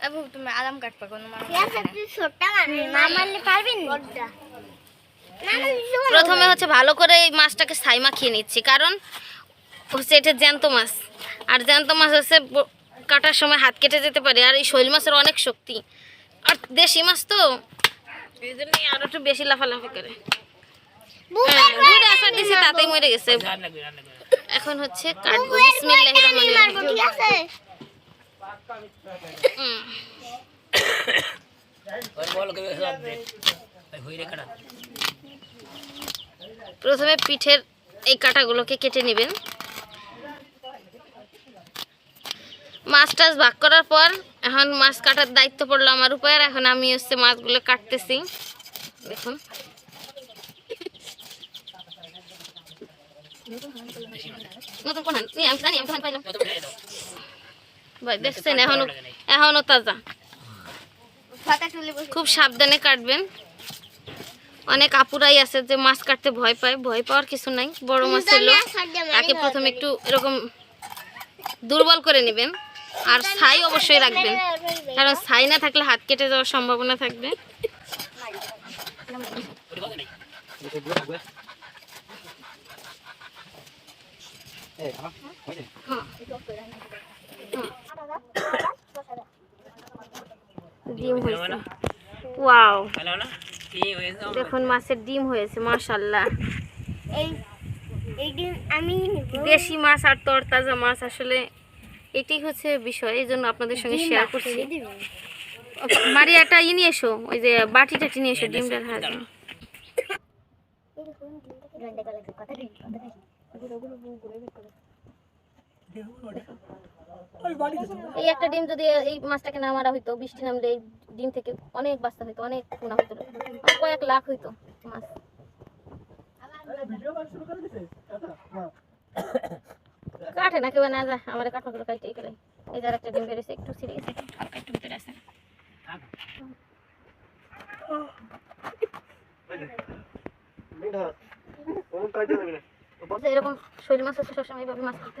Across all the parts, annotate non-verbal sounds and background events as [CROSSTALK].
আবু তুমি আলাম কাটবা কোনো প্রথমে হচ্ছে ভালো করে এই মাছটাকে ছাই মাখিয়ে নিচ্ছি কারণ হচ্ছে এটা জ্যান্ত মাছ। আর জ্যান্ত মাছ হচ্ছে কাটার সময় হাত কেটে যেতে পারে আর এই শৈল মাছের অনেক শক্তি। আর দেশি মাছ তো এই জন্য আরও একটু বেশি লাফালাফি করে। হ্যাঁ, দুইটা তাতেই মরে গেছে। এখন হচ্ছে কাটবো। বিসমিল্লাহির রহমানির রহিম। প্রথমে পিঠের এই কাটাগুলোকে কেটে নেবেন মাছ টাছ ভাগ করার পর এখন মাছ কাটার দায়িত্ব পড়ল আমার উপর এখন আমি হচ্ছে মাছগুলো কাটতেছি দেখুন নতুন কোন? আমি জানি, আমি পাইলাম। ভাই দেখছেন এখনও এখনও তাজা। খুব সাবধানে কাটবেন। অনেক আপুরাই আছে যে মাছ কাটতে ভয় পায়। ভয় পাওয়ার কিছু নাই। বড় মাছ হলো তাকে প্রথমে একটু এরকম দুর্বল করে নেবেন। আর ছাই অবশ্যই রাখবেন। কারণ ছাই না থাকলে হাত কেটে যাওয়ার সম্ভাবনা থাকবে। ডিম হয়েছে ওয়াও দেখুন মাছের ডিম হয়েছে মাশাল্লাহ এই এই আমি দেশি মাছ আর তরতাজা মাছ আসলে এটি হচ্ছে বিষয় এই জন্য আপনাদের সঙ্গে শেয়ার করছি মারিয়াটা ই নিয়ে এসো ওই যে বাটি টাটি নিয়ে এসো ডিমটা হ্যাঁ এই একটা ডিম যদি এই মাছটাকে না মারা হইতো বৃষ্টি নামলে এই ডিম থেকে অনেক বাচ্চা হইতো অনেক পোনা হইতো। কয়েক লাখ হইতো মাছ। কাটে না কেউ না যায়। আমার কাঠা করে কাটতে করে এই যার একটা ডিম বেরিয়েছে একটু ছিঁড়ে গেছে হালকা একটু ভিতরে আছে। এরকম শৈল মাছ হচ্ছে সবসময় এইভাবে মাছ করতে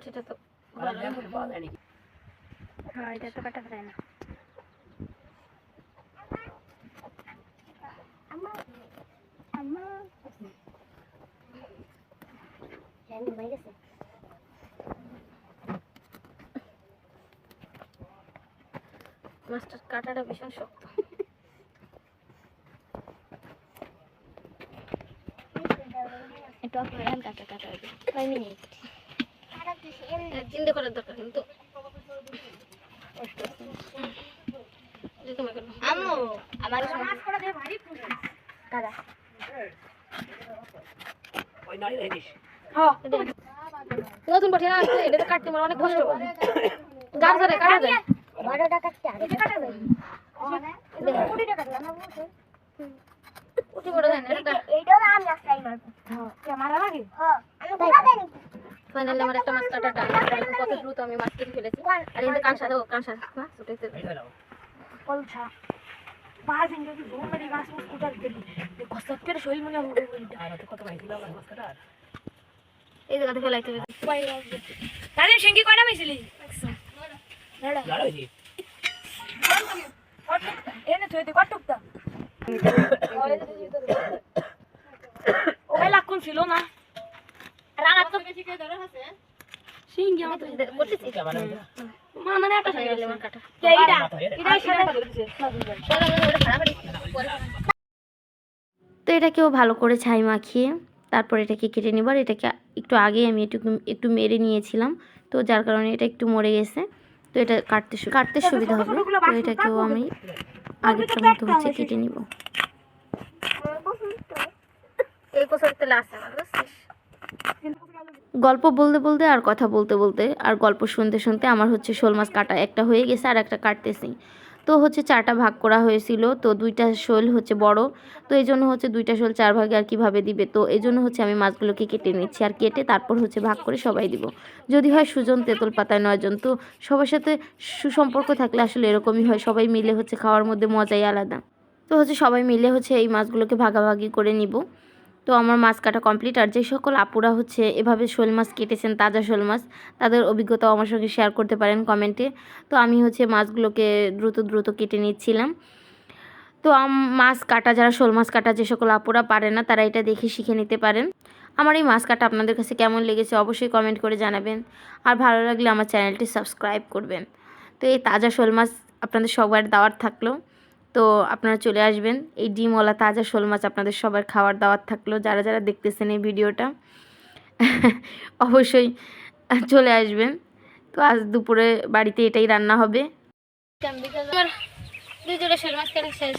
তো হ্যাঁ এটা তো কাটা যায় না। মাছটার কাটাটা ভীষণ শক্ত। একটু কাটা কাটা হবে কয় মিনিট? চিন্তা করার দরকার কিন্তু। আম্মু আমার কাদা নতুন বটি না এটা তো কাটতে আমার অনেক কষ্ট হয় গাছ ধরে কাটা যায় বড়টা কাটতে হবে উঠে পড়ে যায় না এটা এইটাও আমি রাস্তায় মারবো হ্যাঁ মারা লাগে হ্যাঁ আমি কোথায় নিবি ফাইনালি আমার একটা মাছ কাটা ডান কত দ্রুত আমি মাছ কেটে ফেলেছি। আর এই যে কাঁসা দাও কাঁসা না ছুটেছে কলছা পাঁচ মিনিট যদি ঘুম মুখ কুটার দিবি কষ্ট করে শরীর মনে হবে কত ভাই দিলাম গাছ এই জায়গাতে ফেলাইতে হবে তাহলে সিঙ্গি কয়টা মিছিলি এনে তুই তুই কটুকটা ওই লাকুন ছিল না। রানা তো সিঙ্গি আমার করতেছি। মা মানে একটা হয়ে গেল আমার কাটা। এইটা এটা? সারা তো এটাকেও ভালো করে ছাই মাখিয়ে তারপর এটাকে কেটে নেবার এটাকে একটু আগে আমি একটু একটু মেরে নিয়েছিলাম। তো যার কারণে এটা একটু মরে গেছে। তো এটা কাটতে কাটতে সুবিধা হবে। তো এটাকেও আমি আগেরটার মতো হচ্ছে কেটে নিব। এই বছর তেলে আসছে আমার বুঝছিস গল্প বলতে বলতে আর কথা বলতে বলতে আর গল্প শুনতে শুনতে আমার হচ্ছে শোল মাছ কাটা একটা হয়ে গেছে আর একটা কাটতেছি। তো হচ্ছে চারটা ভাগ করা হয়েছিল, তো দুইটা শোল হচ্ছে বড়, তো এই জন্য হচ্ছে দুইটা শোল চার ভাগে আর কীভাবে দিবে? তো এই জন্য হচ্ছে আমি মাছগুলোকে কেটে নিচ্ছি আর কেটে তারপর হচ্ছে ভাগ করে সবাই দিব। যদি হয় সুজন তেঁতুল পাতায় নয়জন তো সবার সাথে সুসম্পর্ক থাকলে আসলে এরকমই হয়, সবাই মিলে হচ্ছে খাওয়ার মধ্যে মজাই আলাদা। তো হচ্ছে সবাই মিলে হচ্ছে এই মাছগুলোকে ভাগাভাগি করে নিব। তো আমার মাছ কাটা কমপ্লিট আর যে সকল আপুরা হচ্ছে এভাবে শোল মাছ কেটেছেন, তাজা শোল মাছ, তাদের অভিজ্ঞতাও আমার সঙ্গে শেয়ার করতে পারেন কমেন্টে তো আমি হচ্ছে মাছগুলোকে দ্রুত দ্রুত কেটে নিচ্ছিলাম। তো মাছ কাটা, যারা শোল মাছ কাটা যে সকল আপুরা পারে না, তারা এটা দেখে শিখে নিতে পারেন। আমার এই মাছ কাটা আপনাদের কাছে কেমন লেগেছে অবশ্যই কমেন্ট করে জানাবেন। আর ভালো লাগলে আমার চ্যানেলটি সাবস্ক্রাইব করবেন। তো এই তাজা শোল মাছ আপনাদের সবার দাওয়ার থাকল। তো আপনারা চলে আসবেন। এই ডিমওয়ালা তাজা শোল মাছ আপনাদের সবার খাওয়ার দাওয়াত থাকল। যারা যারা দেখতেছেন এই ভিডিওটা [LAUGHS] অবশ্যই চলে আসবেন। তো আজ দুপুরে বাড়িতে এটাই রান্না হবে। শেষ?